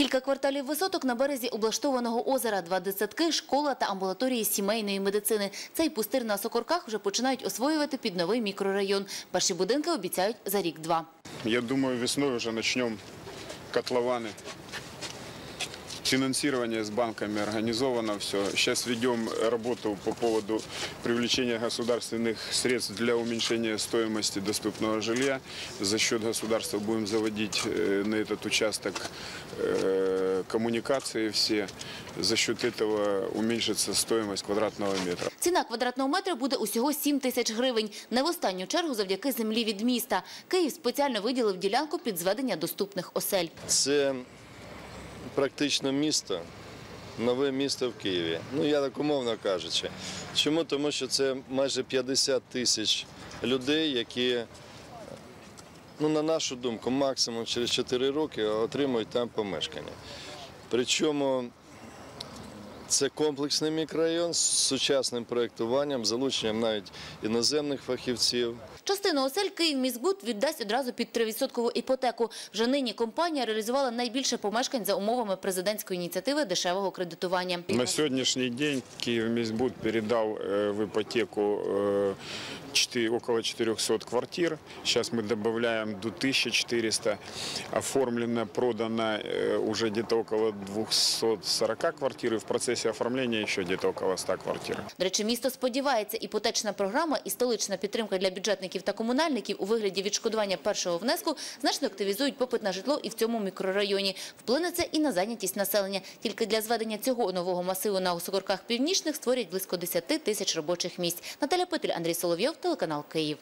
Кілька кварталів висоток на березі облаштованого озера, два дитсадки, школа та амбулаторії сімейної медицини. Цей пустир на Сокорках вже починають освоювати під новий мікрорайон. Перші будинки обіцяють за рік-два. Я думаю, весною вже начнем котлованы. Финансирование с банками организовано все. Сейчас ведем работу по поводу привлечения государственных средств для уменьшения стоимости доступного жилья. За счет государства будем заводить э, на этот участок э, коммуникации все. За счет этого уменьшится стоимость квадратного метра. Ціна квадратного метра буде усього 7 тисяч гривень. Не в останню чергу завдяки землі від міста. Київ спеціально виділив ділянку під зведення доступних осель. Це практично місто, нове місто в Києві. Ну, я так умовно кажучи. Чому? Тому що це майже 50 тисяч людей, які, ну, на нашу думку, максимум через 4 роки отримують там помешкання. Причому це комплексний мікрорайон з сучасним проєктуванням, залученням навіть іноземних фахівців. Частину осель «Київміськбуд» віддасть одразу під 3% іпотеку. Вже нині компанія реалізувала найбільше помешкань за умовами президентської ініціативи дешевого кредитування. На сьогоднішній день «Київміськбуд» передав е, в іпотеку е, 4, около 400 квартир. Сейчас мы добавляем до 1400. Оформлено, продано э, уже где-то около 240 квартир. И в процессе оформления еще где-то около 100 квартир. До речі, місто сподівається, іпотечна програма і столична підтримка для бюджетників та комунальників у вигляді відшкодування першого внеску значно активізують попит на житло і в цьому мікрорайоні. Вплине це і на зайнятість населення. Тільки для зведення цього нового масиву на Осокорках Північних створять близько 10 тисяч робочих місць. Наталя Петель, Андрій Соловйов телеканал Київ.